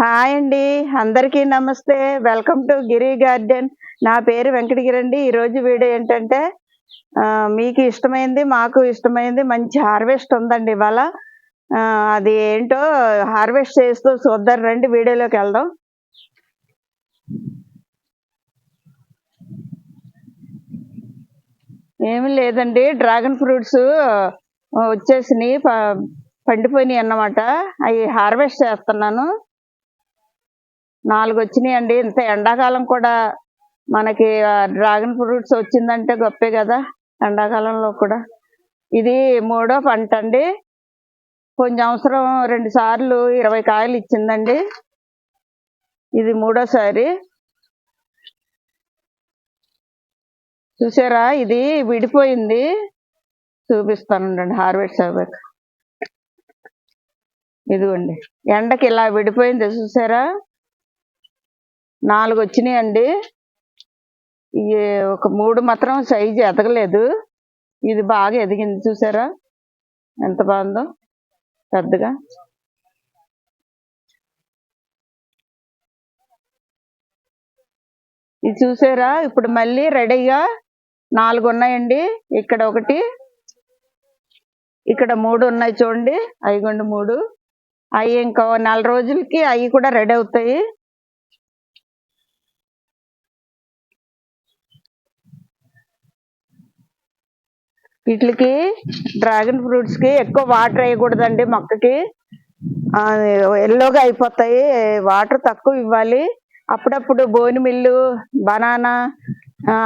Hi అండి. అందరికీ నమస్తే. Welcome to Giri garden. నా పేరు వెంకటగిరి అండి ఈరోజు వీడియో ఏంటంటే మీకు ఇష్టమైంది మాకు ఇష్టమైంది మంచి హార్వెస్ట్ ఉందండి ఇవాళ. అది ఏంటో హార్వెస్ట్ చేస్తూ చూద్దాం రండి వీడియోలోకి వెళ్దాం. ఏమీ లేదండి. డ్రాగన్ ఫ్రూట్స్ వచ్చేసినాయి ప- పండిపోయినాయి అన్నమాట. అవి హార్వెస్ట్ చేస్తున్నాను. నాలుగు వచ్చినాయి అండి ఇంత ఎండాకాలం కూడా మనకి డ్రాగన్ ఫ్రూట్స్ వచ్చిందంటే గొప్పే కదా ఎండాకాలంలో కూడా. ఇది మూడో పంట అండి కొంచెం అవసరం రెండు సార్లు ఇరవై కాయలు ఇచ్చిందండి. ఇది మూడోసారి చూసారా ఇది విడిపోయింది. చూపిస్తాను హార్వెస్ట్ అవ్వక. ఇదిగోండి ఎండకి ఇలా విడిపోయింది చూసారా? నాలుగు వచ్చినాయండి ఈ ఒక మూడు మాత్రం సైజు ఎదగలేదు. ఇది బాగా ఎదిగింది చూసారా? ఎంత బాగుందో. పెద్దగా. ఇది చూసారా? ఇప్పుడు మళ్ళీ రెడీగా నాలుగు ఉన్నాయండి ఇక్కడ ఒకటి ఇక్కడ మూడు ఉన్నాయి చూడండి. అయిగొండి మూడు. అవి ఇంకో నెల రోజులకి అవి కూడా రెడీ అవుతాయి. వీటికి డ్రాగన్ ఫ్రూట్స్కి ఎక్కువ వాటర్ వేయకూడదండి మొక్కకి. ఎల్లోగా అయిపోతాయి. వాటర్ తక్కువ ఇవ్వాలి. అప్పుడప్పుడు బోని మిల్లు బనానా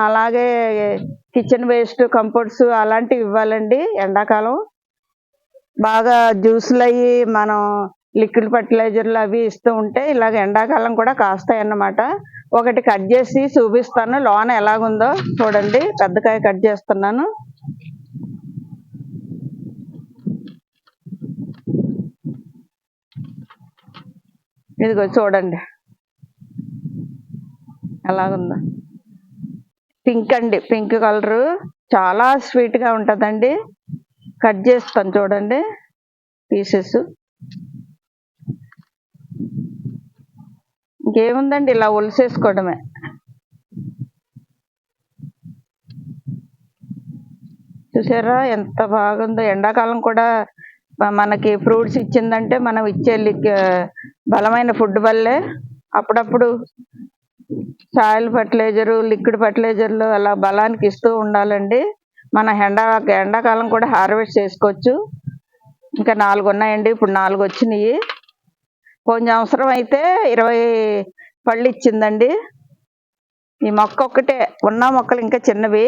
అలాగే కిచెన్ వేస్ట్ కంపోర్ట్స్ అలాంటివి ఇవ్వాలండి ఎండాకాలం. బాగా జ్యూసులు అయ్యి మనం లిక్విడ్ ఫర్టిలైజర్లు అవి ఇస్తూ ఉంటే ఇలాగ ఎండాకాలం కూడా కాస్తాయి అన్నమాట ఒకటి కట్ చేసి చూపిస్తాను. లోన ఎలాగుందో చూడండి. పెద్దకాయ కట్ చేస్తున్నాను. ఇదిగో చూడండి. ఎలాగుందో పింక్ అండి. Pink colour. చాలా స్వీట్గా ఉంటుందండి. కట్ చేస్తాను చూడండి. పీసెస్. ఇంకేముందండి? ఇలా ఒలిసేసుకోవడమే. చూసారా? ఎంత బాగుందో. ఎండాకాలం కూడా మనకి ఫ్రూట్స్ ఇచ్చిందంటే మనం ఇచ్చే లిక్ బలమైన ఫుడ్ వల్లే అప్పుడప్పుడు సాయిల్ ఫర్టిలైజరు లిక్విడ్ ఫర్టిలైజర్లు అలా బలానికి ఇస్తూ ఉండాలండి. మన ఎండా ఎండాకాలం కూడా హార్వెస్ట్ చేసుకోవచ్చు. ఇంకా నాలుగు ఉన్నాయండి. ఇప్పుడు నాలుగు వచ్చినాయి. కొంచెం అవసరం అయితే ఇరవై పళ్ళు ఇచ్చిందండి. ఈ మొక్క ఒక్కటే ఉన్న మొక్కలు ఇంకా చిన్నవి.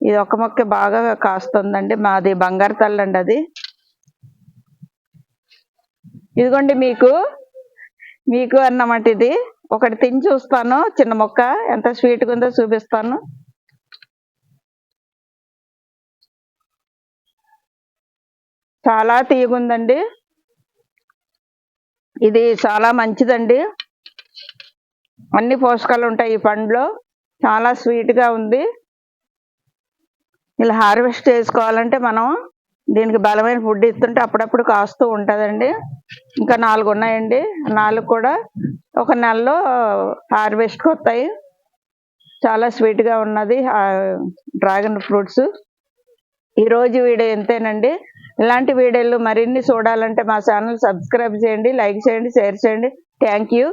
ఇది ఒక మొక్క బాగా కాస్తుందండి. మాది బంగారు తల్లి అండి అది. ఇదిగోండి మీకు మీకు అన్నమాట ఇది. ఒకటి తిని చూస్తాను చిన్న మొక్క. ఎంత స్వీట్గా ఉందో చూపిస్తాను. చాలా తీయగుందండి. ఇది చాలా మంచిదండి. అన్ని పోషకాలు ఉంటాయి ఈ పండులో. చాలా స్వీట్గా ఉంది. ఇలా హార్వెస్ట్ చేసుకోవాలంటే మనం దీనికి బలమైన ఫుడ్ ఇస్తుంటే అప్పుడప్పుడు కాస్తూ ఉంటుందండి. ఇంకా నాలుగు ఉన్నాయండి నాలుగు కూడా ఒక నెలలో హార్వెస్ట్కి వస్తాయి చాలా స్వీట్గా ఉన్నది. డ్రాగన్ ఫ్రూట్స్ ఈరోజు వీడియో ఎంతేనండి ఇలాంటి వీడియోలు మరిన్ని చూడాలంటే మా ఛానల్ సబ్స్క్రైబ్ చేయండి లైక్ చేయండి షేర్ చేయండి. Thank you